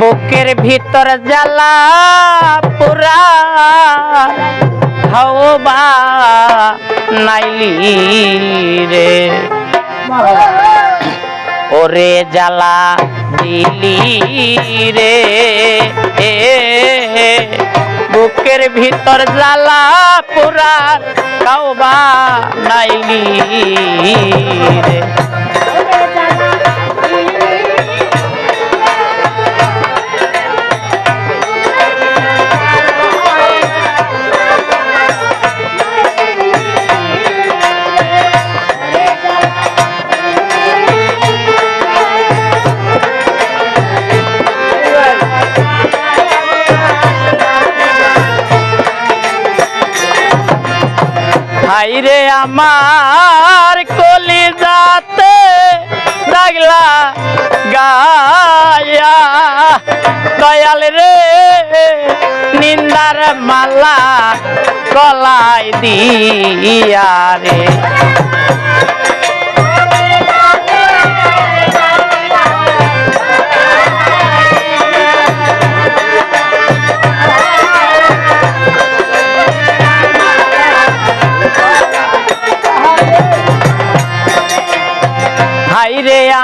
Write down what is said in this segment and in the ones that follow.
বুকের ভিতর জ্বালা পুরা হাওবা নাইলি রে। ওরে জ্বালা দিলি রে। এ, বুকের ভিতর জ্বালা পুরা কাউবা নাইলি রে। হাইরে আমার কলি যাতে লাগলা গায়া। দয়াল রে নিন্দার মালা কলাই দিয়া রে।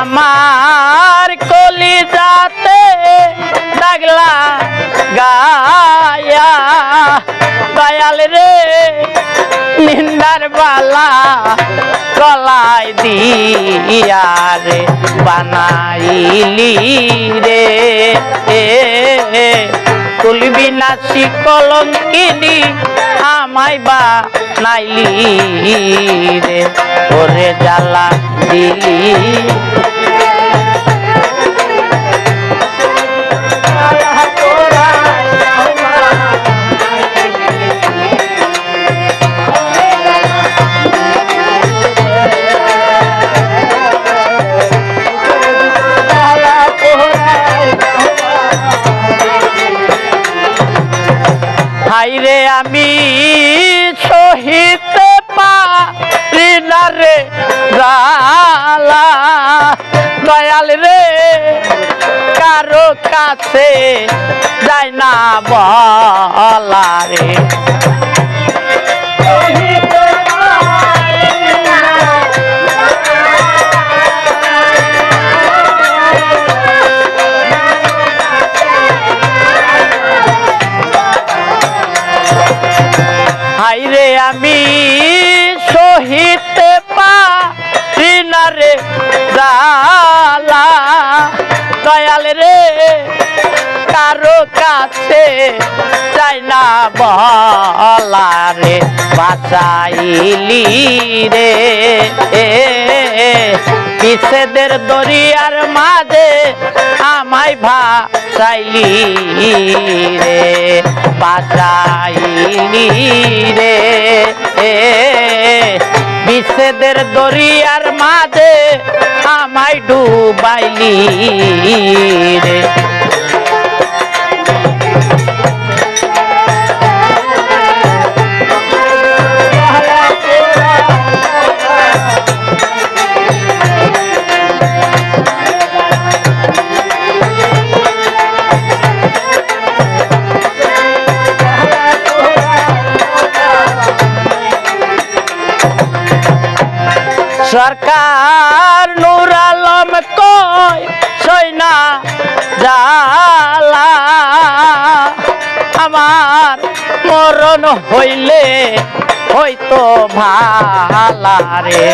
আমার কলি যাতে লাগলা গায়া। দয়াল রে, নিন্দার বালা গলায় দিয়া রে, বানাইলি রে। এ তুলবি নাচি কলঙ্কিনি আমায় বা নাইলি রে ওরে জ্বালা দিলি। আমি সহিতে পারি না রে জালা দয়াল রে কারও কাছে যায় না বলা রে। হাইরে আমি সহিতে পারি না রে জালা। দয়াল রে, কারও কাছে চাই না বলা রে, বাঁচাইলি রে। এ বিছেদের দরিয়ার মাঝে আমায় ভাসাইলি রে, বাঁচাইলি রে। এ বিছেদের দরিয়ার মাঝে আমায় ডুবাইলি রে। সরকার নুর আলম কয় সৈনা জালা। আমার মরণ হইলে হয়তো ভালা রে।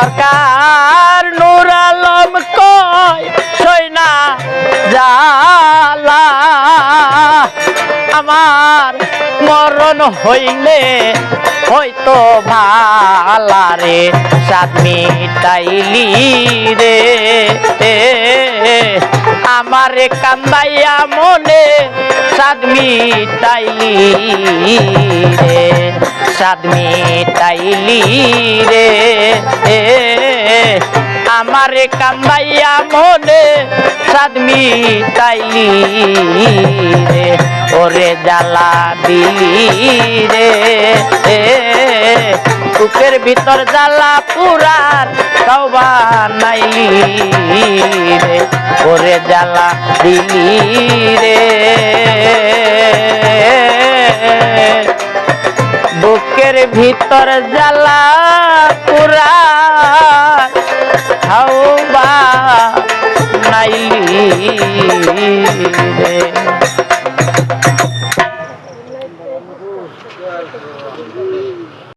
সরকার নুর আলম কয়, সৈনা জালা, আমার মরণ হইলে হয়তো ভালা রে সাত মিটাইলি রে। আমারে কান্দাইয়া মনে সাত মিটাইলি রে সাত মিটাইলি রে। আমারে কান্দাইয়া মনে সাদমি তাইলি রে। ওরে জ্বালা দিলি রে। বুকের ভিতর জ্বালা পুরার সবা নাইলি রে। ওরে জ্বালা দিলি রে। বুকের ভিতর জ্বালা হাওবা নাইলি রে।